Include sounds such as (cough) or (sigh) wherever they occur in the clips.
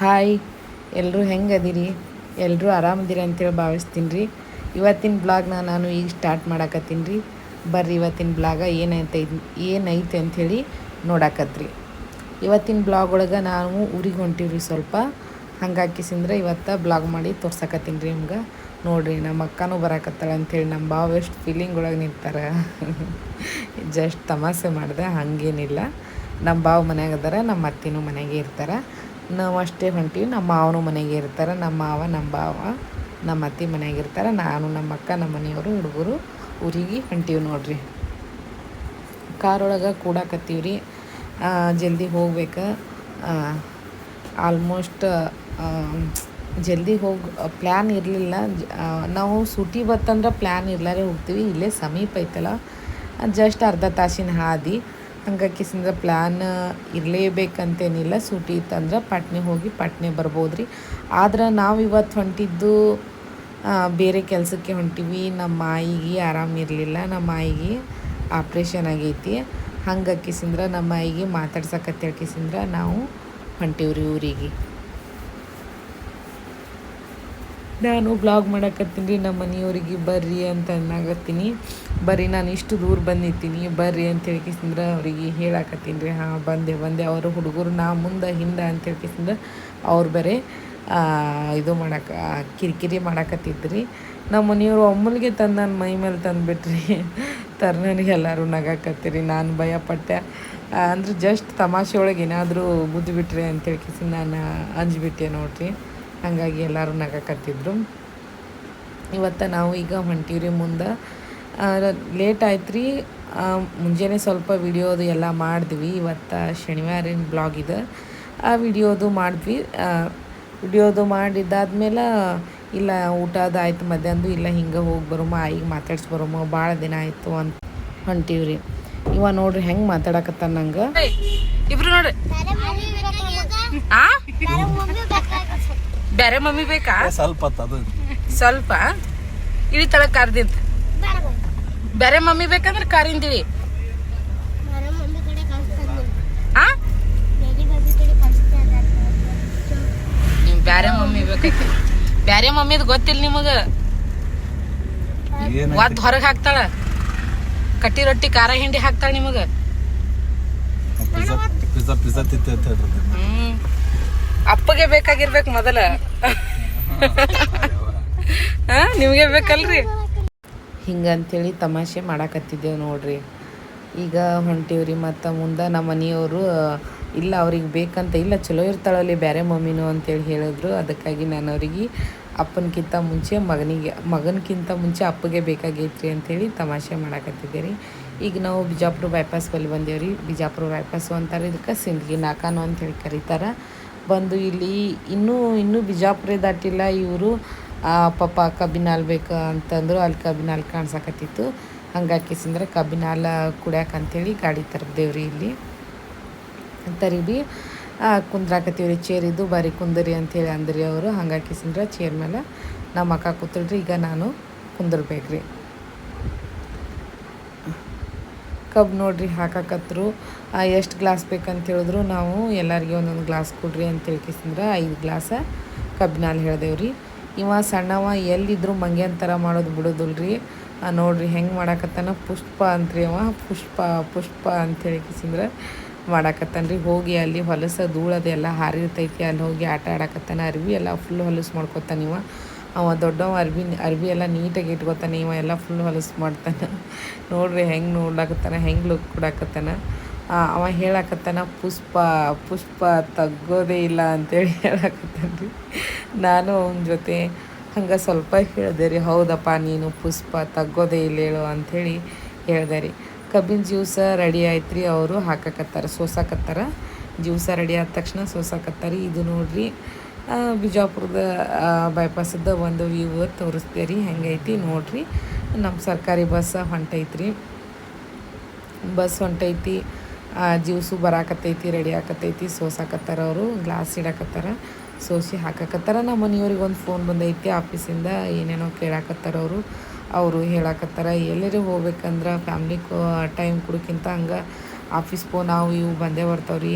Hi ಎಲ್ಲರೂ ಹೆಂಗೆ ಅದೀರಿ? ಎಲ್ಲರೂ ಆರಾಮದಿರಿ ಅಂತೇಳಿ ಭಾವಿಸ್ತೀನಿ ರೀ ಇವತ್ತಿನ ಬ್ಲಾಗ್ನ ನಾನು ಈಗ ಸ್ಟಾರ್ಟ್ ಮಾಡಾಕತ್ತೀನಿ ರೀ ಬರ್ರಿ ಇವತ್ತಿನ ಬ್ಲಾಗ ಏನೈತೆ ಏನೈತೆ ಅಂಥೇಳಿ ನೋಡಾಕತ್ರಿ. ಇವತ್ತಿನ ಬ್ಲಾಗ್ ಒಳಗೆ ನಾವು ಊರಿಗೆ ಹೊಂಟೀವಿ ಸ್ವಲ್ಪ. ಹಂಗಾಕಿಸಿಂದ್ರೆ ಇವತ್ತು ಬ್ಲಾಗ್ ಮಾಡಿ ತೋರ್ಸಾಕತ್ತೀನಿ ರೀ ನಿಮ್ಗೆ. ನೋಡಿರಿ ನಮ್ಮ ಅಕ್ಕನೂ ಬರಾಕತ್ತಾಳೆ ಅಂಥೇಳಿ ನಮ್ಮ ಭಾವ ಎಷ್ಟು ಫೀಲಿಂಗ್ ಒಳಗೆ ನಿಂತಾರೆ. (laughs) ಜಸ್ಟ್ ತಮಾಷೆ ಮಾಡಿದೆ ಹಾಗೇನಿಲ್ಲ. ನಮ್ಮ ಬಾವು ಮನ್ಯಾಗ ಅದಾರ, ನಮ್ಮ ಅತ್ತಿನೂ ಮನೆಗೆ ಇರ್ತಾರೆ. ನಾವು ಅಷ್ಟೇ ಹೊಂಟೀವಿ. ನಮ್ಮ ಮಾವನು ಮನೆಗೆ ಇರ್ತಾರೆ, ನಮ್ಮ ಮಾವ, ನಮ್ಮ ಭಾವ, ನಮ್ಮ ಅತ್ತೆ ಮನೆಯಾಗ ಇರ್ತಾರೆ, ನಾನು, ನಮ್ಮ ಅಕ್ಕ, ನಮ್ಮ ಮನೆಯವರು, ಹುಡುಗರು ಊರಿಗೆ ಹೊಂಟೀವಿ ನೋಡ್ರಿ. ಕಾರೊಳಗೆ ಕೂಡಾಕತ್ತೀವಿ ರೀ ಜಲ್ದಿ ಹೋಗ್ಬೇಕು. ಆಲ್ಮೋಸ್ಟ್ ಜಲ್ದಿ ಹೋಗಿ ಪ್ಲ್ಯಾನ್ ಇರಲಿಲ್ಲ. ನಾವು ಸೂಟಿ ಬತ್ತಂದ್ರೆ ಪ್ಲ್ಯಾನ್ ಇರ್ಲಾರೆ ಹೋಗ್ತೀವಿ. ಇಲ್ಲೇ ಸಮೀಪ ಐತಲ್ಲ. ಜಸ್ಟ್ ಅರ್ಧ ತಾಸಿನ ಹಾದಿ. ಹಂಗಾಕಿಸಿಂದ್ರೆ ಪ್ಲ್ಯಾನ್ ಇರಲೇಬೇಕಂತೇನಿಲ್ಲ. ಸೂಟಿ ಇತ್ತಂದ್ರೆ ಪಟ್ನೆ ಹೋಗಿ ಪಟ್ನೆ ಬರ್ಬೋದು ರೀ ಆದ್ರೆ ನಾವು ಇವತ್ತು ಹೊಂಟಿದ್ದು ಬೇರೆ ಕೆಲಸಕ್ಕೆ ಹೊಂಟೀವಿ. ನಮ್ಮ ಮಾಯಿಗೆ ಆರಾಮಿರಲಿಲ್ಲ ನಮ್ಮ ಮಾಯಿಗೆ ಆಪ್ರೇಷನ್ ಆಗೈತಿ. ಹಂಗಾಕಿಸಿಂದ್ರೆ ನಮ್ಮ ಆಯಿಗೆ ಮಾತಾಡ್ಸಕತ್ತೇಳ್ಕಿಸಿಂದ್ರೆ ನಾವು ಹೊಂಟೀವ್ರಿ ಊರಿಗೆ. ನಾನು ಬ್ಲಾಗ್ ಮಾಡಕತ್ತೀನಿ ರೀ ನಮ್ಮ ಮನೆಯವ್ರಿಗೆ ಬರ್ರಿ ಅಂತ ಅನ್ನಾಗತ್ತೀನಿ ಬರ್ರಿ ನಾನು ಇಷ್ಟು ದೂರ ಬಂದಿದ್ದೀನಿ, ಬರ್ರಿ ಅಂತ ಹೇಳ್ಕಿಸಿಂದ್ರೆ ಅವ್ರಿಗೆ ಹೇಳಾಕತ್ತೀನಿ. ರೀ ಹಾಂ, ಬಂದೆ ಬಂದೆ. ಅವರು ಹುಡುಗರು ನಾ ಮುಂದೆ, ಹಿಂದೆ ಅಂತ ಹೇಳ್ಕಿಸಿಂದ್ರೆ ಅವ್ರು ಬೇರೆ ಇದು ಮಾಡಕ್ಕೆ ಕಿರಿಕಿರಿ ಮಾಡಾಕತ್ತಿದ್ರಿ. ನಮ್ಮ ಮನೆಯವರು ಅಮ್ಮಲ್ಗೆ ತಂದು ನನ್ನ ಮೈ ಮೇಲೆ ತಂದುಬಿಟ್ರಿ (laughs) ತರ್ನನಿಗೆ ಎಲ್ಲರೂ ನಗಾಕತ್ತೀರಿ. ನಾನು ಭಯಪಟ್ಟೆ ಅಂದ್ರೆ ಜಸ್ಟ್ ತಮಾಷೆ ಒಳಗೆ ಏನಾದರೂ ಬಿಟ್ರೆ ಅಂತ ಹೇಳ್ಕಿಸಿ ನಾನು ಅಂಜಿಬಿಟ್ಟೆ ನೋಡ್ರಿ. ಹಾಗಾಗಿ ಎಲ್ಲರೂ ನಗಾಕತ್ತಿದ್ರು. ಇವತ್ತು ನಾವು ಈಗ ಹೊಂಟೀವ್ರಿ ಮುಂದೆ. ಲೇಟ್ ಆಯ್ತು ರೀ ಮುಂಜಾನೆ ಸ್ವಲ್ಪ ವಿಡಿಯೋದು ಎಲ್ಲ ಮಾಡಿದ್ವಿ. ಇವತ್ತು ಶನಿವಾರಿನ ಬ್ಲಾಗ್ ಇದೆ. ಆ ವಿಡಿಯೋದು ಮಾಡಿದ್ವಿ. ವಿಡಿಯೋದು ಮಾಡಿದ್ದಾದ್ಮೇಲೆ ಇಲ್ಲ ಊಟದ ಆಯ್ತು ಮಧ್ಯಾಹ್ನದು ಇಲ್ಲ ಹಿಂಗೆ ಹೋಗಿ ಬರೋಮ ಈಗ ಮಾತಾಡ್ಸಿ ಬರೋಮ ಭಾಳ ದಿನ ಆಯಿತು ಅಂತ ಹೊಂಟೀವ್ರಿ ಇವ ನೋಡ್ರಿ ಹೆಂಗೆ ಮಾತಾಡಕತ್ತ ನಂಗೆ. ಇಬ್ರು ನೋಡ್ರಿ. ಬೇರೆ ಮಮ್ಮಿ ಬೇಕಾ? ಸ್ವಲ್ಪ ಸ್ವಲ್ಪ? ಇಳಿತಳ ಕಾರ್ದಿಂತ ಬೇರೆ ಮಮ್ಮಿ ಬೇಕಂದ್ರೆ ಕಾರಿಂದಿವಿ ಕಡೆ ನಿಮ್ ಬ್ಯಾರೆ ಮಮ್ಮಿ ಬೇಕೈತಿ ಬ್ಯಾರೆ ಮಮ್ಮಿದ್ ಗೊತ್ತಿಲ್ಲ ನಿಮಗ. ಏನ್ ಒದ್ ಹೊರಗ್ ಹಾಕ್ತಾಳ. ಕಟ್ಟಿ ರೊಟ್ಟಿ ಖಾರ ಹಿಂಡಿ ಹಾಕ್ತಾಳ ನಿಮಗ. ಅಪ್ಪಗೆ ಬೇಕಾಗಿರ್ಬೇಕು ಮೊದಲ. ಹಾ ನಿಮ್ಗೆ ಬೇಕಲ್ರಿ. ಹಿಂಗಂತೇಳಿ ತಮಾಷೆ ಮಾಡಾಕತ್ತಿದ್ದೇವೆ ನೋಡ್ರಿ. ಈಗ ಹೊಂಟೀವ್ರಿ ಮತ್ತು ಮುಂದೆ ನಮ್ಮ ಮನೆಯವರು, ಇಲ್ಲ ಅವ್ರಿಗೆ ಬೇಕಂತ ಇಲ್ಲ, ಚಲೋ ಇರ್ತಾಳಲ್ಲಿ ಬೇರೆ ಮಮ್ಮಿನೂ ಅಂತೇಳಿ ಹೇಳಿದ್ರು. ಅದಕ್ಕಾಗಿ ನಾನು ಅವ್ರಿಗೆ ಅಪ್ಪನಕ್ಕಿಂತ ಮುಂಚೆ ಮಗನಿಗೆ ಮಗನಕ್ಕಿಂತ ಮುಂಚೆ ಅಪ್ಪಗೆ ಬೇಕಾಗೈತ್ರಿ ಅಂಥೇಳಿ ತಮಾಷೆ ಮಾಡಾಕತ್ತಿದ್ದೆ ರೀ ಈಗ ನಾವು ಬಿಜಾಪುರ ಬೈಪಾಸ್ ಬಳಿ ಬಂದೇವ್ರಿ. ಬಿಜಾಪುರ ಬೈಪಾಸು ಅಂತಾರೆ ಇದಕ್ಕೆ ಸಿಂದಗಿ ನಾಕಾನು ಅಂತೇಳಿ ಕರೀತಾರೆ. ಬಂದು ಇಲ್ಲಿ ಇನ್ನೂ ಇನ್ನೂ ಬಿಜಾಪುರ ದಾಟಿಲ್ಲ ಇವರು. ಪಾಪ ಕಬ್ಬಿನಾಲ್ ಬೇಕು ಅಂತಂದ್ರು ಅಲ್ಲಿ ಕಬ್ಬಿನಾಲ್ ಕಾಣ್ಸಕತ್ತಿತ್ತು. ಕಬ್ಬಿನ ಹಾಲು ಕುಡ್ಯಾಕ ಅಂತೇಳಿ ಗಾಡಿ ರೀ ಇಲ್ಲಿ. ತರಿಬಿ ಕುಂದ್ರಾಕತ್ತೀವ್ರಿ ಚೇರ್ ಇದ್ದು ಬಾರಿ ಕುಂದರಿ ಅಂತೇಳಿ ಅಂದ್ರಿ ಅವರು. ಹಂಗಾಕಿಸಿಂದ್ರೆ ಚೇರ್ ಮೇಲೆ ನಮ್ಮ ಅಕ್ಕ ಕೂತಳ್ರಿ ಈಗ ನಾನು ಕುಂದಿರ್ಬೇಕ್ರಿ. ಕಬ್ ನೋಡ್ರಿ ಹಾಕಾಕತ್ರು. ಎಷ್ಟು ಗ್ಲಾಸ್ ಬೇಕಂತ ಹೇಳಿದ್ರು ನಾವು ಎಲ್ಲರಿಗೆ ಒಂದೊಂದು ಗ್ಲಾಸ್ ಕೊಡ್ರಿ ಅಂತ ಹೇಳ್ಕಿಸಿದ್ರೆ ಐದು ಗ್ಲಾಸ ಕಬ್ಬಿನಾಲ್ ಹೇಳ್ದೇವ್ರಿ. ಇವ ಸಣ್ಣವ ಎಲ್ಲಿದ್ರು ಮಂಗ್ಯನ್ ಥರ ಮಾಡೋದು ಬಿಡೋದಿಲ್ರಿ. ನೋಡ್ರಿ ಹೆಂಗೆ ಮಾಡಾಕತ್ತಾನ? ಪುಷ್ಪ ಅಂತ್ರಿ ಅವ. ಪುಷ್ಪ ಪುಷ್ಪ ಅಂತ ಕಿಸಿಂದ್ರೆ ಮಾಡಾಕತ್ತಾನ ರೀ ಹೋಗಿ ಅಲ್ಲಿ ಹೊಲಸ ಧೂಳದೆಲ್ಲ ಹಾರಿರ್ತೈತಿ. ಅಲ್ಲಿ ಹೋಗಿ ಆಟ ಆಡಾಕತ್ತಾನ. ಅರ್ವಿ ಎಲ್ಲ ಫುಲ್ ಹೊಲಸು ಮಾಡ್ಕೊತಾನ ಇವ. ಅವ ದೊಡ್ಡವ ಅರ್ಬಿ ಅರ್ಬಿ ಎಲ್ಲ ನೀಟಾಗಿ ಇಟ್ಕೊತಾನೆ ಇವ. ಎಲ್ಲ ಫುಲ್ ಹೊಲಸು ಮಾಡ್ತಾನೆ. ನೋಡ್ರಿ ಹೆಂಗೆ ನೋಡ್ಲಾಕತ್ತಾನ ಹೆಂಗೆ ಲುಕ್ ಕೊಡಾಕತ್ತಾನ. ಅವ ಹೇಳಾಕತ್ತಾನ, ಪುಷ್ಪ ಪುಷ್ಪ ತಗ್ಗೋದೇ ಇಲ್ಲ ಅಂತೇಳಿ ಹೇಳಕತ್ತಾನ ರೀ ನಾನು ಅವನ ಜೊತೆ, ಹಂಗೆ ಸ್ವಲ್ಪ ಹೇಳಿದೆ ರೀ, ಹೌದಪ್ಪ, ನೀನು ಪುಷ್ಪ ತಗ್ಗೋದೇ ಇಲ್ಲ ಹೇಳು ಅಂಥೇಳಿ ಹೇಳಿದೆ ರೀ. ಕಬ್ಬಿನ ಜ್ಯೂಸ ರೆಡಿ ಆಯ್ತು ರೀ ಅವರು ಹಾಕಕತ್ತಾರ, ಸೋಸಾಕತ್ತಾರ. ಜ್ಯೂಸ ರೆಡಿ ಆದ ತಕ್ಷಣ ಸೋಸಾಕತ್ತಾರ. ಇದು ನೋಡ್ರಿ ಬಿಜಾಪುರದ ಬೈಪಾಸದ ಒಂದು ವ್ಯೂ ತೋರಿಸ್ದೆ ರೀ, ಹೆಂಗೈತಿ ನೋಡ್ರಿ. ನಮ್ಮ ಸರ್ಕಾರಿ ಬಸ್ ಹೊಂಟೈತ್ರಿ. ಬಸ್ ಹೊಂಟೈತಿ. ಜ್ಯೂಸು ಬರಾಕತ್ತೈತಿ ರೆಡಿ ಆಕತ್ತೈತಿ ಸೋಸಾಕತ್ತಾರ ಅವರು ಗ್ಲಾಸ್ ಇಡಾಕತ್ತಾರ, ಸೋಸಿ ಹಾಕಾಕತ್ತಾರ. ನಮ್ಮ ಮನೆಯವ್ರಿಗೆ ಒಂದು ಫೋನ್ ಬಂದೈತಿ ಆಫೀಸಿಂದ ಏನೇನೋ ಕೇಳಾಕತ್ತಾರ ಅವರು. ಅವರು ಹೇಳಾಕತ್ತಾರ ಎಲ್ಲರೂ ಹೋಗ್ಬೇಕಂದ್ರೆ ಫ್ಯಾಮ್ಲಿ ಟೈಮ್ ಕೊಡೋಕ್ಕಿಂತ ಹಂಗೆ ಆಫೀಸ್ ಫೋನ್ ಅವು ಇವು ಬಂದೇ ಬರ್ತಾವ್ರಿ.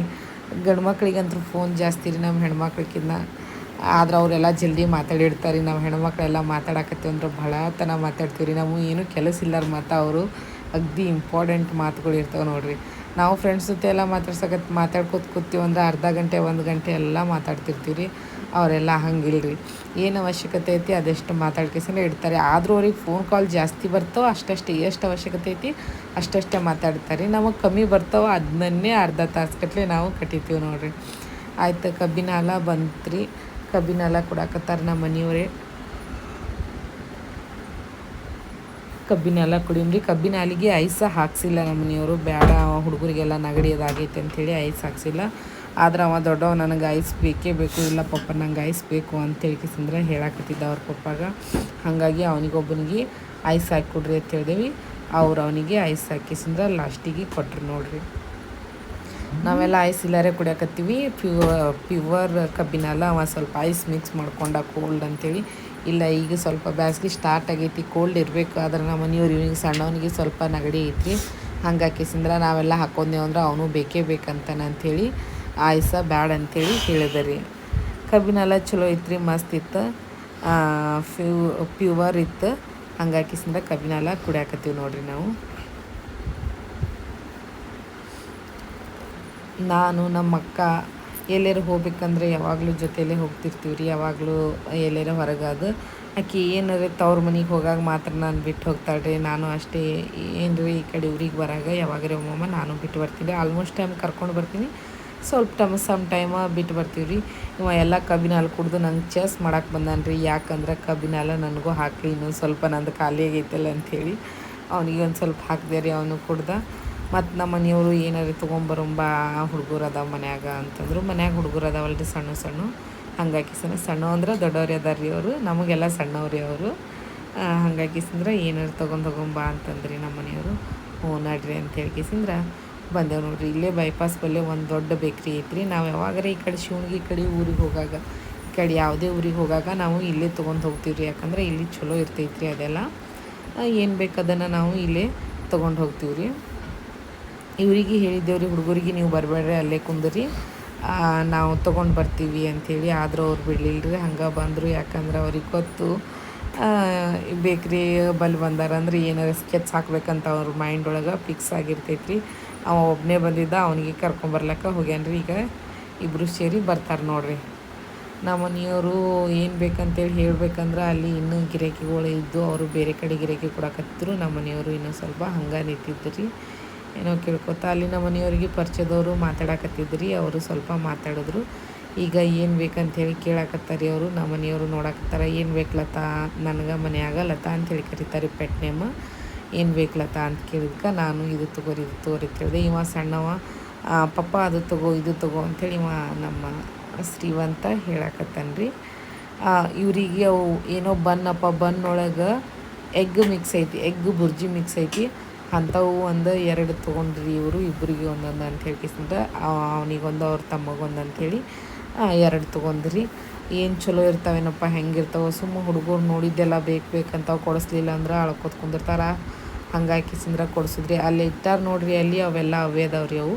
ಗಂಡು ಮಕ್ಳಿಗಂತೂ ಫೋನ್ ಜಾಸ್ತಿ ರೀ ನಮ್ಮ ಹೆಣ್ಮಕ್ಳಿಗಿನ್ನ ಆದ್ರೆ ಅವರೆಲ್ಲ ಜಲ್ದಿ ಮಾತಾಡಿರ್ತಾರೆ ನಾವು ಹೆಣ್ಮಕ್ಳೆಲ್ಲ ಮಾತಾಡಕತ್ತೀವಿ ಅಂದ್ರೆ ಭಾಳ ತನ ಮಾತಾಡ್ತೀವಿ ರೀ ನಾವು ಏನೂ ಕೆಲಸ ಇಲ್ಲಾರ ಮಾತು ಅವರು. ಅಗ್ದಿ ಇಂಪಾರ್ಟೆಂಟ್ ಮಾತುಗಳು ಇರ್ತಾವೆ ನೋಡ್ರಿ. ನಾವು ಫ್ರೆಂಡ್ಸ್ ಜೊತೆ ಎಲ್ಲ ಮಾತಾಡ್ಸಕತ್ ಮಾತಾಡ್ಕೋತ ಕೂತೀವಿ ಅಂದ್ರೆ ಅರ್ಧ ಗಂಟೆ, ಒಂದು ಗಂಟೆ ಎಲ್ಲ ಮಾತಾಡ್ತಿರ್ತೀವಿ ರೀ ಅವರೆಲ್ಲ ಹಂಗಿಲ್ಲ ರೀ ಏನು ಅವಶ್ಯಕತೆ ಐತಿ ಅದೆಷ್ಟು ಮಾತಾಡ್ಕೇಸಿನ ಇಡ್ತಾರೆ. ಆದರೂ ಅವ್ರಿಗೆ ಫೋನ್ ಕಾಲ್ ಜಾಸ್ತಿ ಬರ್ತಾವೆ, ಅಷ್ಟಷ್ಟೇ. ಎಷ್ಟು ಅವಶ್ಯಕತೆ ಐತಿ ಅಷ್ಟಷ್ಟೇ ಮಾತಾಡ್ತಾರೆ. ನಮಗೆ ಕಮ್ಮಿ ಬರ್ತಾವೆ ಅದನ್ನೇ ಅರ್ಧ ತಾಸು ನಾವು ಕಟ್ಟಿತೀವಿ ನೋಡ್ರಿ. ಆಯ್ತು, ಕಬ್ಬಿನ ಹಾಲ ಬಂತ್ರಿ. ಕಬ್ಬಿನ ಹಾಲ ಕೊಡಾಕತ್ತಾರ ನಮ್ಮ ಮನೆಯವರೇ. ಕಬ್ಬಿನ ಹಾಲ ಕಬ್ಬಿನ ಹಾಲಿಗೆ ಐಸ ಹಾಕ್ಸಿಲ್ಲ ನಮ್ಮ ಮನೆಯವರು. ಬೇಡ ಹುಡುಗರಿಗೆಲ್ಲ ನೆಗಡಿ ಅದಾಗೈತೆ ಅಂಥೇಳಿ ಐಸ್ ಹಾಕ್ಸಿಲ್ಲ. ಆದ್ರೆ ಅವ ದೊಡ್ಡವ, ನನಗೆ ಐಸ್ ಬೇಕೇ ಬೇಕು. ಇಲ್ಲ ಪಪ್ಪ, ನಂಗೆ ಐಸ್ ಬೇಕು ಅಂತೇಳಿ ಕಿಸಂದ್ರೆ ಹೇಳಾಕತ್ತಿದ್ದ ಅವ್ರ ಪಪ್ಪಾಗ. ಹಾಗಾಗಿ ಅವನಿಗೊಬ್ಬನಿಗೆ ಐಸ್ ಹಾಕಿ ಕೊಡ್ರಿ ಅಂತ ಹೇಳಿದೇವಿ. ಅವ್ರು ಅವನಿಗೆ ಐಸ್ ಹಾಕಿಸಂದ್ರೆ ಲಾಸ್ಟಿಗೆ ಕೊಟ್ರು ನೋಡ್ರಿ. ನಾವೆಲ್ಲ ಐಸ್ ಇಲ್ಲಾರೆ ಕುಡಿಯಕತ್ತೀವಿ. ಪ್ಯೂರ್ ಪ್ಯೂವರ್ ಕಬ್ಬಿನ ಅವ ಸ್ವಲ್ಪ ಐಸ್ ಮಿಕ್ಸ್ ಮಾಡ್ಕೊಂಡ ಕೋಲ್ಡ್ ಅಂತೇಳಿ ಇಲ್ಲ, ಈಗ ಸ್ವಲ್ಪ ಬ್ಯಾಸ್ಗೆ ಸ್ಟಾರ್ಟ್ ಆಗೈತಿ ಕೋಲ್ಡ್ ಇರಬೇಕು, ಆದ್ರೆ ನಮ್ಮ ಮನೆಯವ್ರು ಇವನಿಗೆ ಸಣ್ಣವನಿಗೆ ಸ್ವಲ್ಪ ನೆಗಡಿ ಐತ್ರಿ. ಹಂಗಾಕಿಸಿಂದ್ರೆ ನಾವೆಲ್ಲ ಹಾಕೊಂಡೇವು ಅಂದ್ರೆ ಅವನು ಬೇಕೇ ಬೇಕಂತಾನೆ ಅಂಥೇಳಿ, ಆಯ್ಸ ಬ್ಯಾಡ ಅಂಥೇಳಿ ರೀ ಕಬ್ಬಿನೆಲ್ಲ ಚಲೋ ಐತ್ರಿ, ಮಸ್ತ್ ಇತ್ತು. ಫ್ಯೂ ಪ್ಯೂವರ್ ಇತ್ತು. ಹಂಗಾಕಿಸಿಂದ ಕಬ್ಬಿನ ಹಾಲ ಕುಡಿಯಾಕತ್ತೀವಿ ನೋಡ್ರಿ ನಾವು. ನಾನು ನಮ್ಮ ಅಕ್ಕ ಎಲ್ಲಾರು ಹೋಗ್ಬೇಕಂದ್ರೆ ಯಾವಾಗಲೂ ಜೊತೆಯಲ್ಲೇ ಹೋಗ್ತಿರ್ತೀವಿ ರೀ ಯಾವಾಗಲೂ ಎಲ್ಲಾರ ಹೊರಗದು. ಆಕೆ ಏನಾರ ತವ್ರ ಮನೆಗೆ ಹೋಗಾಗ ಮಾತ್ರ ನಾನು ಬಿಟ್ಟು ಹೋಗ್ತಾಳೆ ರೀ ನಾನು ಅಷ್ಟೇ ಏನು ರೀ ಈ ಕಡೆ ಊರಿಗೆ ಬರಾಗ, ಯಾವಾಗಾರ ಒಮ್ಮೊಮ್ಮೆ ನಾನು ಬಿಟ್ಟು ಬರ್ತೀನಿ. ಆಲ್ಮೋಸ್ಟ್ ಟೈಮ್ ಕರ್ಕೊಂಡು ಬರ್ತೀನಿ. ಸ್ವಲ್ಪ ಟೈಮ್ ಸಮ್ ಟೈಮ ಬಿಟ್ಟು ಬರ್ತೀವಿ ರೀ ಇವ ಎಲ್ಲ ಕಬ್ಬಿನ ಹಾಲು ಕುಡ್ದು ನಂಗೆ ಚೆಸ್ ಮಾಡಕ್ಕೆ ಬಂದಾನೆ ರೀ ಯಾಕಂದ್ರೆ ಕಬ್ಬಿನ ಹಾಲು ನನಗೂ ಹಾಕಿ ಇನ್ನೊಂದು ಸ್ವಲ್ಪ ನಂದು ಖಾಲಿ ಆಗೈತಲ್ಲ ಅಂಥೇಳಿ ಅವನಿಗೆ ಒಂದು ಸ್ವಲ್ಪ ಹಾಕಿದೆ ರೀ ಅವನು ಕುಡ್ದ. ಮತ್ತು ನಮ್ಮ ಮನೆಯವರು ಏನಾರು ತೊಗೊಂಬರಂಬ ಹುಡುಗರು ಅದಾವ ಮನ್ಯಾಗ ಅಂತಂದ್ರು, ಮನ್ಯಾಗ ಹುಡುಗರು ಅದಾವಲ್ಲ ರೀ ಸಣ್ಣ ಸಣ್ಣ. ಹಂಗಾಗಿ ಸಣ್ಣ ಸಣ್ಣ ಅಂದ್ರೆ ದೊಡ್ಡವ್ರು ಅದಾರ ರೀ ಅವರು, ನಮಗೆಲ್ಲ ಸಣ್ಣವ್ರಿ ಅವರು. ಹಂಗಾಗಿ ಸಂದ್ರೆ ಏನಾರು ತೊಗೊಂಡು ತೊಗೊಂಬ ಅಂತಂದ್ರಿ ನಮ್ಮ ಮನೆಯವರು. ಹ್ಞೂ ನಡ್ರಿ ಅಂತ ಹೇಳ್ಕೇಸಿಂದ್ರ ಬಂದೇವು ನೋಡ್ರಿ, ಇಲ್ಲೇ ಬೈಪಾಸ್ ಬಲ್ಲೇ ಒಂದು ದೊಡ್ಡ ಬೇಕ್ರಿ ಐತ್ರಿ. ನಾವು ಯಾವಾಗಾರ ಈ ಕಡೆ ಶಿವಣಗಿ ಕಡೆ ಊರಿಗೆ ಹೋಗಾಗ, ಈ ಕಡೆ ಯಾವುದೇ ಊರಿಗೆ ಹೋಗಾಗ ನಾವು ಇಲ್ಲೇ ತೊಗೊಂಡು ಹೋಗ್ತೀವಿ ರೀ ಯಾಕಂದ್ರೆ ಇಲ್ಲಿ ಚಲೋ ಇರ್ತೈತ್ರಿ ಅದೆಲ್ಲ. ಏನು ಬೇಕು ಅದನ್ನು ನಾವು ಇಲ್ಲೇ ತೊಗೊಂಡು ಹೋಗ್ತೀವಿ ರೀ ಇವರಿಗೆ ಹೇಳಿದ್ದೇವ್ರಿ, ಹುಡುಗರಿಗೆ ನೀವು ಬರಬೇಡ್ರಿ, ಅಲ್ಲೇ ಕುಂದ್ರಿ. ನಾವು ತೊಗೊಂಡು ಬರ್ತೀವಿ ಅಂಥೇಳಿ ಆದರೂ ಅವ್ರು ಬಿಡಲಿಲ್ಲ ರೀ ಹಂಗೆ ಬಂದರು. ಯಾಕಂದ್ರೆ ಅವ್ರಿಗೆ ಗೊತ್ತು ಬೇಕ್ರಿ ಬಲ್ ಬಂದಾರಂದ್ರೆ ಏನಾರ ಸ್ಕೆಚ್ ಹಾಕ್ಬೇಕಂತ ಅವ್ರ ಮೈಂಡ್ ಒಳಗೆ ಫಿಕ್ಸ್ ಆಗಿರ್ತೈತ್ರಿ. ಅವ ಒಬ್ಬನೇ ಬಂದಿದ್ದ, ಅವನಿಗೆ ಕರ್ಕೊಂಬರ್ಲಕ್ಕ ಹೋಗ್ಯಾನ್ರಿ. ಈಗ ಇಬ್ಬರು ಸೇರಿ ಬರ್ತಾರೆ ನೋಡ್ರಿ. ನಮ್ಮ ಮನೆಯವರು ಏನು ಬೇಕಂತೇಳಿ ಹೇಳ್ಬೇಕಂದ್ರೆ ಅಲ್ಲಿ ಇನ್ನೂ ಗಿರಾಕಿಗಳು ಇದ್ದು ಅವರು ಬೇರೆ ಕಡೆ ಗಿರಾಕಿ ಕೊಡಕತ್ತಿದ್ರು. ನಮ್ಮ ಮನೆಯವರು ಇನ್ನೂ ಸ್ವಲ್ಪ ಹಂಗೆ ನಿಂತಿದ್ದು ರೀ ಏನೋ ಕೇಳ್ಕೊತ ಅಲ್ಲಿ ನಮ್ಮ ಮನೆಯವ್ರಿಗೆ ಪರಿಚಯದವರು ಮಾತಾಡಕತ್ತಿದ್ರಿ, ಅವರು ಸ್ವಲ್ಪ ಮಾತಾಡಿದ್ರು. ಈಗ ಏನು ಬೇಕಂತೇಳಿ ಕೇಳಾಕತ್ತಾರಿ ಅವರು, ನಮ್ಮ ಮನೆಯವರು ನೋಡಾಕತ್ತಾರ. ಏನು ಬೇಕು ಲತಾ? ನನಗೆ ಮನೆಯಾಗ ಲತಾ ಅಂತೇಳಿ ಕರೀತಾರೆ ಪೆಟ್ ನೇಮ ಏನು ಬೇಕು ಲತಾ ಅಂತ ಕೇಳಿದ್ಕ ನಾನು ಇದು ತಗೋರಿ ಇದು ತಗೋರಿ ಕೇಳಿದೆ ಇವ ಸಣ್ಣವ ಪಪ್ಪ ಅದು ತಗೋ, ಇದು ತಗೋ ಅಂಥೇಳಿ ಇವ ನಮ್ಮ ಶ್ರೀವಂತ ಹೇಳಕತ್ತನ್ರಿ. ಇವರಿಗೆ ಅವು ಏನೋ ಬನ್ನಪ್ಪ, ಬನ್ನೊಳಗೆ ಎಗ್ ಮಿಕ್ಸ್ ಐತಿ, ಎಗ್ ಬುರ್ಜಿ ಮಿಕ್ಸ್ ಐತಿ. ಅಂಥವು ಒಂದು ಎರಡು ತೊಗೊಂಡ್ರಿ ಇವರು ಇಬ್ಬರಿಗೆ ಒಂದೊಂದು ಅಂತ ಹೇಳ್ಕಿಸಿಂದ ಅವನಿಗೊಂದು ಅವ್ರ ತಮ್ಮಗೊಂದು ಅಂಥೇಳಿ ಎರಡು ತೊಗೊಂಡ್ರಿ. ಏನು ಚಲೋ ಇರ್ತಾವೇನಪ್ಪ ಹೆಂಗಿರ್ತಾವೆ ಸುಮ್ಮ ಹುಡುಗರು ನೋಡಿದ್ದೆಲ್ಲ ಬೇಕು ಬೇಕಂತ ಕೊಡಿಸ್ಲಿಲ್ಲ ಅಂದ್ರೆ ಅಳ್ಕೊತ ಕುಂದಿರ್ತಾರ. ಹಂಗಾಕಿಸಿಂದ್ರ ಕೊಡಿಸಿದ್ರಿ. ಅಲ್ಲಿ ಇಟ್ಟಾರ ನೋಡ್ರಿ, ಅಲ್ಲಿ ಅವೆಲ್ಲ ಅವೇ ಅದಾವ್ರಿ ಅವು.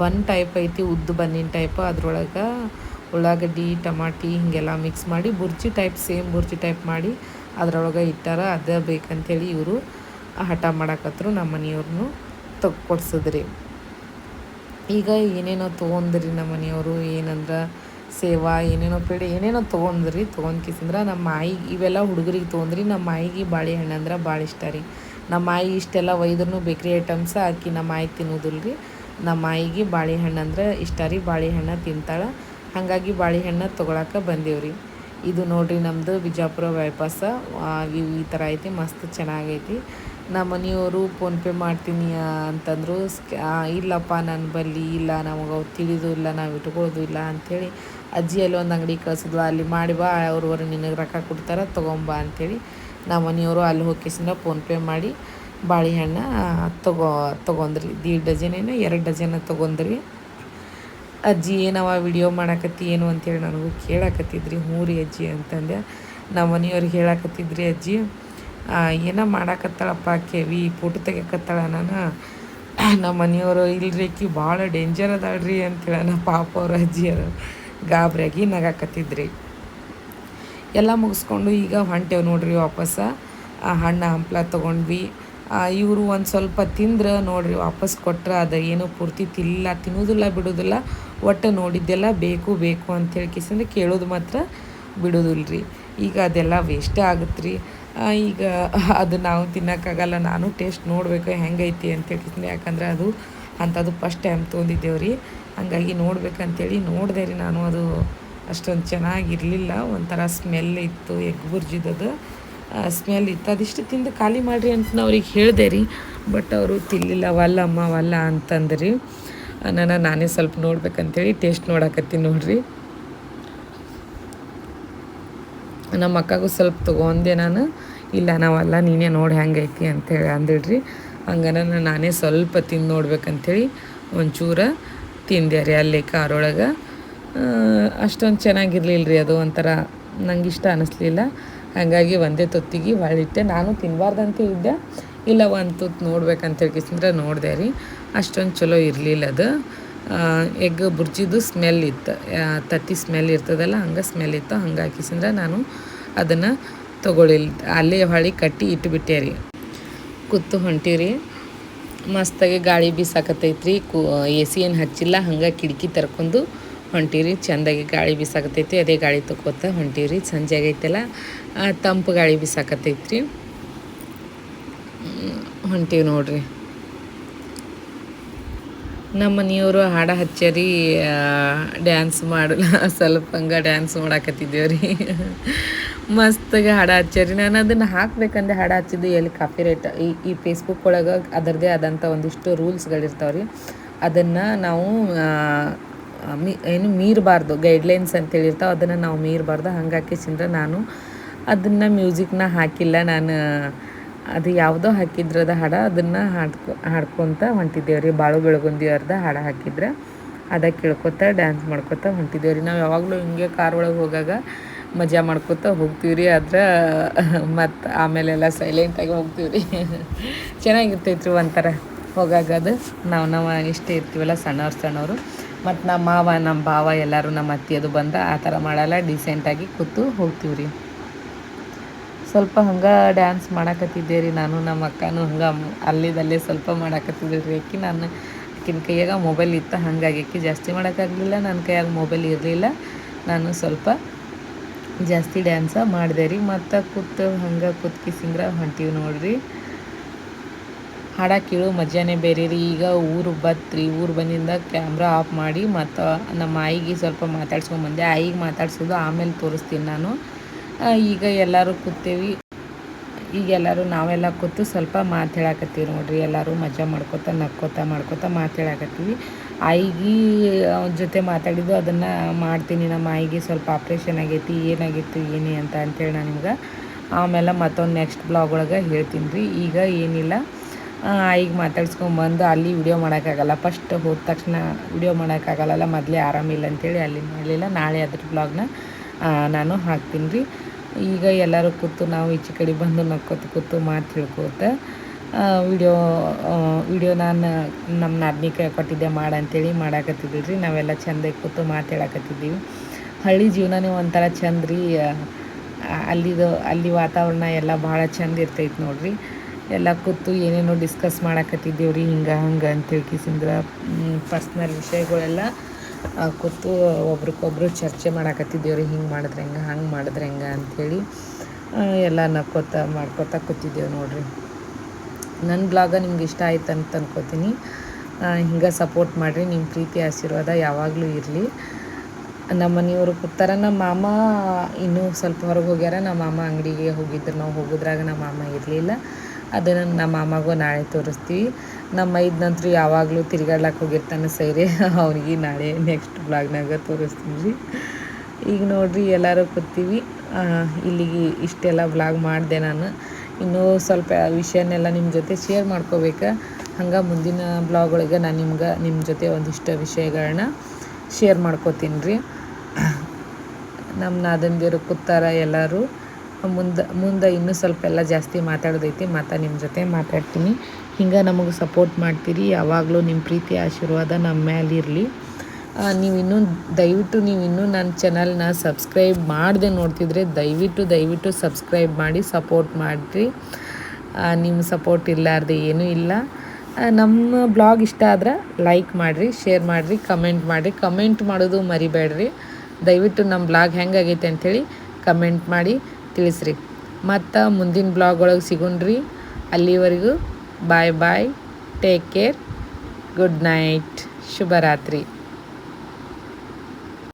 ಬನ್ ಟೈಪ್ ಐತಿ, ಉದ್ದು ಬನ್ನಿನ ಟೈಪ್ ಅದ್ರೊಳಗೆ ಉಳ್ಳಾಗಡ್ಡಿ, ಟಮಾಟಿ ಹಿಂಗೆಲ್ಲ ಮಿಕ್ಸ್ ಮಾಡಿ, bhurji type same bhurji type ಮಾಡಿ ಅದರೊಳಗೆ ಇಟ್ಟಾರ, ಅದೇ ಬೇಕಂತೇಳಿ ಇವರು ಹಠ ಮಾಡಾಕತ್ರು ನಮ್ಮ ಮನೆಯವ್ರನ್ನು ತಗ್ ಕೊಡ್ಸಿದ್ರಿ. ಈಗ ಏನೇನೋ ತೊಗೊಂಡ್ರಿ ನಮ್ಮ ಮನೆಯವರು, ಏನಂದ್ರೆ ಸೇವಾ, ಏನೇನೋ ಪೇಡೆ, ಏನೇನೋ ತೊಗೊಂಡ್ರಿ ತೊಗೊಂಡ್ಕಿಸಿಂದ್ರೆ ನಮ್ಮ ಆಯಿಗೆ ಇವೆಲ್ಲ ಹುಡುಗರಿಗೆ ತೊಗೊಂಡ್ರಿ ನಮ್ಮ ಮಾಯಿಗೆ ಬಾಳೆಹಣ್ಣು ಅಂದ್ರೆ ಭಾಳ ಇಷ್ಟ ರೀ. ನಮ್ಮ ಮಾಯಿ ಇಷ್ಟೆಲ್ಲ ಒಯ್ದ್ರೂ ಬೇಕ್ರಿ ಐಟಮ್ಸ್ ಹಾಕಿ ನಮ್ಮ ಮಾಯಿ ತಿನ್ನೋದಿಲ್ಲ ರೀ ನಮ್ಮ ಮಾಯಿಗೆ ಬಾಳೆಹಣ್ಣು ಅಂದ್ರೆ ಇಷ್ಟ ರೀ ಬಾಳೆಹಣ್ಣು ತಿಂತಾಳೆ, ಹಾಗಾಗಿ ಬಾಳೆಹಣ್ಣು ತೊಗೊಳಕ್ಕೆ ಬಂದೇವ್ರಿ. ಇದು ನೋಡ್ರಿ ನಮ್ಮದು ಬಿಜಾಪುರ ಬೈಪಾಸ ಈ ಥರ ಐತಿ, ಮಸ್ತ್ ಚೆನ್ನಾಗೈತಿ. ನಮ್ಮ ಮನೆಯವರು ಫೋನ್ಪೇ ಮಾಡ್ತೀನಿ ಅಂತಂದರು ಇಲ್ಲಪ್ಪ ನನ್ನ ಬಲ್ಲಿ ಇಲ್ಲ, ನಮಗೆ ಅವು ತಿಳಿದು ಇಲ್ಲ, ನಾವು ಇಟ್ಕೊಳ್ಳೋದು ಇಲ್ಲ ಅಂಥೇಳಿ ಅಜ್ಜಿ ಅಲ್ಲಿ ಒಂದು ಅಂಗಡಿ ಕಳ್ಸಿದ್ಲು, ಅಲ್ಲಿ ಮಾಡಿ ಬಾ ಅವ್ರವ್ರು ನಿನಗೆ ರೊಕ್ಕ ಕೊಡ್ತಾರೆ, ತೊಗೊಂಬ ಅಂಥೇಳಿ ನಮ್ಮ ಮನೆಯವರು ಅಲ್ಲಿ ಹೋಗಿಸಿಂದ ಫೋನ್ಪೇ ಮಾಡಿ ಬಾಳೆಹಣ್ಣ ತಗೋ, ತೊಗೊಂಡ್ರಿ, ದೀಡ್ ಡಜನೇನು ಎರಡು ಡಜನ್ ತೊಗೊಂಡ್ರಿ. ಅಜ್ಜಿ ಏನವ ವಿಡಿಯೋ ಮಾಡಾಕತ್ತಿ, ಏನು ಅಂತೇಳಿ ನನಗೂ ಕೇಳಾಕತ್ತಿದ್ರಿ, ಹ್ಞೂ ರೀ ಅಜ್ಜಿ ಅಂತಂದೆ. ನಮ್ಮ ಮನೆಯವ್ರಿಗೆ ಹೇಳಾಕತ್ತಿದ್ರಿ, ಅಜ್ಜಿ ಏನೋ ಮಾಡಾಕತ್ತಾಳಪ್ಪ ಕೆವಿ ಫೋಟೋ ತೆಗಿಯಕತ್ತಾಳ ನಾನು. ನಮ್ಮ ಮನೆಯವರು ಇಲ್ರಿ ಆಕಿ ಭಾಳ ಡೇಂಜರ್ ಅದಾಳ್ರಿ ಅಂತೇಳ ನಮ್ಮ ಪಾಪ ಅವ್ರ ಅಜ್ಜಿಯರು. ಗಾಬರಿಯಾಗಿ ನಗಾಕತ್ತಿದ್ರಿ. ಎಲ್ಲ ಮುಗಿಸ್ಕೊಂಡು ಈಗ ಹೊಂಟೇವು ನೋಡ್ರಿ ವಾಪಸ್. ಹಣ್ಣು ಹಂಪ್ಲ ತೊಗೊಂಡ್ವಿ. ಇವರು ಒಂದು ಸ್ವಲ್ಪ ತಿಂದ್ರೆ ನೋಡ್ರಿ ವಾಪಸ್ ಕೊಟ್ರೆ ಅದು ಏನೂ ಪೂರ್ತಿ ತಿಲ್ಲ ತಿನ್ನೋದಿಲ್ಲ, ಬಿಡೋದಿಲ್ಲ. ಒಟ್ಟು ನೋಡಿದ್ದೆಲ್ಲ ಬೇಕು ಬೇಕು ಕಿಸಂದ್ರೆ ಕೇಳೋದು ಮಾತ್ರ ಬಿಡೋದಿಲ್ರಿ. ಈಗ ಅದೆಲ್ಲ ವೇಸ್ಟೇ ಆಗುತ್ತೆ ರೀ ಈಗ ಅದು ನಾವು ತಿನ್ನೋಕ್ಕಾಗಲ್ಲ, ನಾನು ಟೇಸ್ಟ್ ನೋಡಬೇಕು ಹೆಂಗೈತಿ ಅಂತೇಳಿ ಯಾಕಂದರೆ ಅದು ಅಂಥದ್ದು ಫಸ್ಟ್ ಟೈಮ್ ತೊಗೊಂಡಿದ್ದೇವೆ ರೀ ಹಂಗಾಗಿ ನೋಡ್ಬೇಕಂತೇಳಿ ನೋಡಿದೆ ರೀ ನಾನು. ಅದು ಅಷ್ಟೊಂದು ಚೆನ್ನಾಗಿರಲಿಲ್ಲ. ಒಂಥರ ಸ್ಮೆಲ್ ಇತ್ತು ಎಗ್ ಬುರ್ಜಿದದು ಸ್ಮೆಲ್ ಇತ್ತು. ಅದಿಷ್ಟು ತಿಂದು ಖಾಲಿ ಮಾಡಿರಿ ಅಂತ ನಾ ಅವ್ರಿಗೆ ಹೇಳಿದೆ ರೀ. ಬಟ್ ಅವರು ತಿನ್ನಲಿಲ್ಲ ವಲ್ಲ ಅಮ್ಮ, ವಲ್ಲ ಅಂತಂದ್ರಿ. ನಾನು ನಾನೇ ಸ್ವಲ್ಪ ನೋಡ್ಬೇಕಂತೇಳಿ ಟೇಸ್ಟ್ ನೋಡಕತ್ತೀನಿ ನೋಡ್ರಿ. ನಮ್ಮ ಅಕ್ಕಗೂ ಸ್ವಲ್ಪ ತೊಗೊಂಡೆ ನಾನು. ಇಲ್ಲ, ನಾವಲ್ಲ, ನೀನೇ ನೋಡಿ ಹೆಂಗೈತಿ ಅಂತೇಳಿ ಅಂದಿಡ್ರಿ. ಹಂಗನ ನಾನೇ ಸ್ವಲ್ಪ ತಿಂದು ನೋಡ್ಬೇಕಂಥೇಳಿ ಒಂಚೂರು ತಿಂದೆ ರೀ ಅಲ್ಲಿ ಕಾರೊಳಗೆ. ಅಷ್ಟೊಂದು ಚೆನ್ನಾಗಿರ್ಲಿಲ್ಲ ರೀ ಅದು ಒಂಥರ ನಂಗೆ ಇಷ್ಟ ಅನ್ನಿಸ್ಲಿಲ್ಲ ಹಾಗಾಗಿ ಒಂದೇ ತೊತ್ತಿಗೆ ಹೊಳ್ಳಿಟ್ಟೆ ನಾನು ತಿನ್ನಬಾರ್ದಂತ ಇದ್ದೆ. ಇಲ್ಲ, ಒಂದು ತುತ್ತು ನೋಡ್ಬೇಕಂತ ಹೇಳ್ಕಿಸಿದ್ರೆ ನೋಡಿದೆ ರೀ. ಅಷ್ಟೊಂದು ಚಲೋ ಇರಲಿಲ್ಲ ಅದು. ಎಗ್ ಬುರ್ಜಿದು ಸ್ಮೆಲ್ ಇತ್ತು ತತ್ತಿ ಸ್ಮೆಲ್ ಇರ್ತದಲ್ಲ ಹಂಗೆ ಸ್ಮೆಲ್ ಇತ್ತು ಹಂಗೆ ಹಾಕಿಸಿದ್ರೆ ನಾನು ಅದನ್ನು ತೊಗೊಳಿಲ್ಲ ಅಲ್ಲೇ ಹೊಳಿ ಕಟ್ಟಿ ಇಟ್ಟುಬಿಟ್ಟೆ ರೀ. ಕೂತು ಹೊಂಟೀವ್ರಿ. ಮಸ್ತಾಗಿ ಗಾಳಿ ಬೀಸಾಕತ್ತೈತ್ರಿ. ಕು ಎ ಸಿ ಏನು ಹಚ್ಚಿಲ್ಲ ಹಂಗೆ ಕಿಟಕಿ ತರ್ಕೊಂಡು ಹೊಂಟೀರಿ ಚೆಂದಾಗಿ ಗಾಳಿ ಬೀಸಾಕತ್ತೈತಿ ಅದೇ ಗಾಳಿ ತೊಗೋತ ಹೊಂಟೀವ್ರಿ. ಸಂಜೆ ಆಗೈತಲ್ಲ ತಂಪು ಗಾಳಿ ಬೀಸಾಕತ್ತೈತ್ರಿ. ಹ್ಮ್, ಹೊಂಟೀವಿ ನೋಡ್ರಿ. ನಮ್ಮ ಮನೆಯವರು ಹಾಡ ಹಚ್ಚರಿ ಡ್ಯಾನ್ಸ್ ಮಾಡಲ್ಲ, ಸ್ವಲ್ಪ ಹಂಗೆ ಡ್ಯಾನ್ಸ್ ಮಾಡಾಕತ್ತಿದ್ದೇವ್ರಿ. ಮಸ್ತಾಗಿ ಹಾಡ ಹಚ್ಚರಿ. ನಾನು ಅದನ್ನು ಹಾಕ್ಬೇಕಂದ್ರೆ ಹಾಡ ಹಚ್ಚಿದ್ದು ಎಲ್ಲಿ ಕಾಪಿ ರೈಟ್ ಈ ಈ ಫೇಸ್ಬುಕ್ ಒಳಗೆ ಅದರದೇ ಆದಂಥ ಒಂದಿಷ್ಟು ರೂಲ್ಸ್ಗಳಿರ್ತಾವೆ ರೀ ಅದನ್ನು ನಾವು ಮಿ, ಏನು ಮೀರಬಾರ್ದು ಗೈಡ್ಲೈನ್ಸ್ ಅಂತೇಳಿ ಇರ್ತಾವೆ ಅದನ್ನು ನಾವು ಮೀರಬಾರ್ದು. ಹಂಗೆ ಹಾಕಿಸಿಂದ್ರೆ ನಾನು ಅದನ್ನು ಮ್ಯೂಸಿಕ್ನ ಹಾಕಿಲ್ಲ. ನಾನು ಅದು ಯಾವುದೋ ಹಾಕಿದ್ರದ ಹಾಡ, ಅದನ್ನು ಹಾಡ್ಕೊ, ಹಾಡ್ಕೊತ ಹೊಂಟಿದ್ದೇವೆ ರೀ. ಬಾಳು ಬೆಳಗುಂದಿ ಅರ್ಧ ಹಾಡ ಹಾಕಿದ್ರೆ ಅದ ಕೇಳ್ಕೊತ ಡ್ಯಾನ್ಸ್ ಮಾಡ್ಕೊತ ಹೊಂಟಿದ್ದೇವೆ ರೀ. ನಾವು ಯಾವಾಗಲೂ ಹಿಂಗೆ ಕಾರ್ ಒಳಗೆ ಹೋಗಾಗ ಮಜಾ ಮಾಡ್ಕೊತ ಹೋಗ್ತೀವಿ ರೀ. ಆದ್ರೆ ಮತ್ತು ಆಮೇಲೆಲ್ಲ ಸೈಲೆಂಟಾಗಿ ಹೋಗ್ತೀವಿ ರೀ. ಚೆನ್ನಾಗಿರ್ತೈತೆ ರೀ ಒಂಥರ. ಹೋಗಾಗ ಅದು ನಾವು ನಾವು ಇಷ್ಟೇ ಇರ್ತೀವಲ್ಲ ಸಣ್ಣವ್ರು ಸಣ್ಣವರು. ಮತ್ತು ನಮ್ಮ ಮಾವ, ನಮ್ಮ ಭಾವ ಎಲ್ಲರೂ ನಮ್ಮ ಅತ್ತಿಯದು ಬಂದ ಆ ಥರ ಮಾಡಲ್ಲ. ಡಿಸೆಂಟಾಗಿ ಕೂತು ಹೋಗ್ತೀವಿ ಸ್ವಲ್ಪ ಹಂಗೆ ಡ್ಯಾನ್ಸ್ ಮಾಡಾಕತ್ತಿದ್ದೆ ರೀ ನಾನು, ನಮ್ಮ ಅಕ್ಕನೂ ಹಂಗೆ ಅಲ್ಲಿದಲ್ಲೇ ಸ್ವಲ್ಪ ಮಾಡಾಕತ್ತಿದ್ದೆ ರೀ. ಆಕಿ ನಾನು ಆಕಿನ ಕೈಯಾಗ ಮೊಬೈಲ್ ಇತ್ತು, ಹಂಗಾಗಿ ಆಕಿ ಜಾಸ್ತಿ ಮಾಡೋಕ್ಕಾಗಲಿಲ್ಲ ನನ್ನ ಕೈಯಾಗ ಮೊಬೈಲ್ ಇರಲಿಲ್ಲ. ನಾನು ಸ್ವಲ್ಪ ಜಾಸ್ತಿ ಡ್ಯಾನ್ಸ ಮಾಡಿದೆ ರೀ. ಮತ್ತು ಕೂತು ಹಂಗೆ ಕೂತ್ಕಿಸಿಂದ್ರೆ ಹೊಂಟೀವಿ ನೋಡ್ರಿ. ಹಾಡ ಕೇಳೋ ಮಜಾನೇ ಬೇರೆ ರೀ. ಈಗ ಊರು ಬತ್ರಿ ಊರು ಬಂದಿಂದ ಕ್ಯಾಮ್ರಾ ಆಫ್ ಮಾಡಿ, ಮತ್ತು ನಮ್ಮ ಆಯಿಗೆ ಸ್ವಲ್ಪ ಮಾತಾಡ್ಸ್ಕೊಂಬಂದೆ. ಆಯಿಗೆ ಮಾತಾಡ್ಸೋದು ಆಮೇಲೆ ತೋರಿಸ್ತೀನಿ ನಾನು. ಈಗ ಎಲ್ಲರೂ ಕೂತೇವಿ. ಈಗ ಎಲ್ಲರೂ ನಾವೆಲ್ಲ ಕೂತು ಸ್ವಲ್ಪ ಮಾತು ಹೇಳಾಕತ್ತೀವಿ ನೋಡ್ರಿ. ಎಲ್ಲರೂ ಮಜಾ ಮಾಡ್ಕೋತ, ನಕ್ಕೋತ, ಮಾಡ್ಕೊತ ಮಾತು ಹೇಳಾಕತ್ತೀವಿ. ಆಯಿಗೆ ಅವ್ನ ಜೊತೆ ಮಾತಾಡಿದ್ದು ಅದನ್ನು ಮಾಡ್ತೀನಿ. ನಮ್ಮ ಆಯಿಗೆ ಸ್ವಲ್ಪ ಆಪ್ರೇಷನ್ ಆಗೈತಿ, ಏನಾಗಿತ್ತು, ಏನೇ ಅಂತ ಅಂತೇಳಿ ನಾನು ನಿಮ್ಗೆ ಆಮೇಲೆ ಮತ್ತೊಂದು ನೆಕ್ಸ್ಟ್ ಬ್ಲಾಗ್ ಒಳಗೆ ಹೇಳ್ತೀನಿ ರೀ. ಈಗ ಏನಿಲ್ಲ. ಆಯಿಗೆ ಮಾತಾಡ್ಸ್ಕೊಂಬಂದು ಅಲ್ಲಿ ವಿಡಿಯೋ ಮಾಡೋಕ್ಕಾಗಲ್ಲ. ಫಸ್ಟ್ ಹೋದ ತಕ್ಷಣ ವಿಡಿಯೋ ಮಾಡೋಕ್ಕಾಗಲ್ಲ ಮೊದಲೇ ಆರಾಮಿಲ್ಲ ಅಂತೇಳಿ ಅಲ್ಲಿ ಮಾಡಲಿಲ್ಲ ನಾಳೆ ಅದ್ರ ಬ್ಲಾಗ್ನ ನಾನು ಹಾಕ್ತೀನಿ ರೀ. ಈಗ ಎಲ್ಲರೂ ಕೂತು ನಾವು ಈಚೆ ಕಡೆ ಬಂದು ನಕ್ಕೋತ ಕೂತು ಮಾತು ತಿಳ್ಕೋತ ವಿಡಿಯೋ ವಿಡಿಯೋ ನಾನು ನಮ್ಮ ನಾದ್ನಿ ಕೈ ಕೊಟ್ಟಿದ್ದೆ ಮಾಡಂತೇಳಿ ಮಾಡಾಕತ್ತಿದ್ದೀವಿ ರೀ ನಾವೆಲ್ಲ ಚೆಂದ ಕೂತು ಮಾತಾಡಕತ್ತಿದ್ದೀವಿ ಹಳ್ಳಿ ಜೀವನನೇ ಒಂಥರ ಚಂದ ರೀ ಅಲ್ಲಿದು, ಅಲ್ಲಿ ವಾತಾವರಣ ಎಲ್ಲ ಭಾಳ ಚಂದ ಇರ್ತೈತೆ ನೋಡ್ರಿ. ಎಲ್ಲ ಕೂತು ಏನೇನೋ ಡಿಸ್ಕಸ್ ಮಾಡಾಕತ್ತಿದ್ದೀವಿ ರೀ ಹಿಂಗೆ, ಹಂಗೆ ಅಂತೇಳಿ ಕಿಸಿಂದ್ರ ಪರ್ಸ್ನಲ್ ವಿಷಯಗಳೆಲ್ಲ ಕೂತು ಒಬ್ರಿಗೊಬ್ರು ಚರ್ಚೆ ಮಾಡಾಕತ್ತಿದ್ದೇವ್ರಿ, ಹಿಂಗೆ ಮಾಡಿದ್ರೆ ಹೆಂಗೆ, ಹಂಗೆ ಮಾಡಿದ್ರೆ ಹೆಂಗೆ ಅಂಥೇಳಿ ಎಲ್ಲ ನಕ್ಕೋತ ಮಾಡ್ಕೋತ ಕೂತಿದ್ದೇವೆ ನೋಡ್ರಿ. ನನ್ನ ಬ್ಲಾಗ ನಿಮ್ಗೆ ಇಷ್ಟ ಆಯ್ತು ಅಂತ ಅನ್ಕೋತೀನಿ. ಹಿಂಗೆ ಸಪೋರ್ಟ್ ಮಾಡಿರಿ ನಿಮ್ಮ ಪ್ರೀತಿ, ಆಶೀರ್ವಾದ ಯಾವಾಗಲೂ ಇರಲಿ. ನಮ್ಮ ಮನೆಯವರು ಕೂತಾರ, ನಮ್ಮ ಮಾಮ ಇನ್ನೂ ಸ್ವಲ್ಪ ಹೊರಗೆ ಹೋಗ್ಯಾರ, ನಮ್ಮ ಮಾಮ ಅಂಗಡಿಗೆ ಹೋಗಿದ್ರು, ನಾವು ಹೋಗೋದ್ರಾಗ ನಮ್ಮ ಮಾಮ ಇರಲಿಲ್ಲ. ಅದನ್ನು ನಮ್ಮ ಮಾಮಗೂ ನಾಳೆ ತೋರಿಸ್ತೀವಿ. ನಮ್ಮ ಐದು ನಂತರ ಯಾವಾಗಲೂ ತಿರ್ಗಾಡ್ಲಕ್ಕೆ ಹೋಗಿರ್ತಾನೆ ಸೈರಿ. ಅವ್ನಿಗೆ ನಾಳೆ ನೆಕ್ಸ್ಟ್ ಬ್ಲಾಗ್ನಾಗ ತೋರಿಸ್ತೀನಿ ರೀ. ಈಗ ನೋಡ್ರಿ ಎಲ್ಲರೂ ಕೂತೀವಿ. ಇಲ್ಲಿಗೆ ಇಷ್ಟೆಲ್ಲ ಬ್ಲಾಗ್ ಮಾಡಿದೆ ನಾನು. ಇನ್ನೂ ಸ್ವಲ್ಪ ವಿಷಯನೆಲ್ಲ ನಿಮ್ಮ ಜೊತೆ ಶೇರ್ ಮಾಡ್ಕೋಬೇಕು. ಹಂಗೆ ಮುಂದಿನ ಬ್ಲಾಗ್ ಒಳಗೆ ನಾನು ನಿಮ್ಗೆ ನಿಮ್ಮ ಜೊತೆ ಒಂದಿಷ್ಟು ವಿಷಯಗಳನ್ನ ಶೇರ್ ಮಾಡ್ಕೋತೀನಿ ರೀ. ನಮ್ಮ ನಾದಂದಿರು ಕೂತಾರ ಎಲ್ಲರೂ. ಮುಂದೆ ಮುಂದೆ ಇನ್ನೂ ಸ್ವಲ್ಪ ಎಲ್ಲ ಜಾಸ್ತಿ ಮಾತಾಡೋದೈತಿ, ಮತ್ತು ನಿಮ್ಮ ಜೊತೆ ಮಾತಾಡ್ತೀನಿ. ಹಿಂಗೆ ನಮಗೆ ಸಪೋರ್ಟ್ ಮಾಡ್ತೀರಿ, ಯಾವಾಗಲೂ ನಿಮ್ಮ ಪ್ರೀತಿ ಆಶೀರ್ವಾದ ನಮ್ಮ ಮೇಲೆ ಇರಲಿ. ನೀವು ಇನ್ನೂ ದಯವಿಟ್ಟು ನೀವು ಇನ್ನೂ ನನ್ನ ಚಾನಲ್ನ ಸಬ್ಸ್ಕ್ರೈಬ್ ಮಾಡದೆ ನೋಡ್ತಿದ್ರೆ ದಯವಿಟ್ಟು ದಯವಿಟ್ಟು ಸಬ್ಸ್ಕ್ರೈಬ್ ಮಾಡಿ ಸಪೋರ್ಟ್ ಮಾಡಿರಿ. ನಿಮ್ಮ ಸಪೋರ್ಟ್ ಇಲ್ಲಾರ್ದೆ ಏನೂ ಇಲ್ಲ. ನಮ್ಮ ಬ್ಲಾಗ್ ಇಷ್ಟ ಆದ್ರೆ ಲೈಕ್ ಮಾಡಿರಿ ಶೇರ್ ಮಾಡಿರಿ ಕಮೆಂಟ್ ಮಾಡಿರಿ. ಕಮೆಂಟ್ ಮಾಡೋದು ಮರಿಬೇಡ್ರಿ. ದಯವಿಟ್ಟು ನಮ್ಮ ಬ್ಲಾಗ್ ಹೆಂಗಾಗೈತೆ ಅಂಥೇಳಿ ಕಮೆಂಟ್ ಮಾಡಿ ತಿಳಿಸ್ರಿ. ಮತ್ತು ಮುಂದಿನ ಬ್ಲಾಗ್ ಒಳಗೆ ಸಿಗೋಣ್ರಿ. ಅಲ್ಲಿವರೆಗೂ bye bye take care good night ಶುಭರಾತ್ರಿ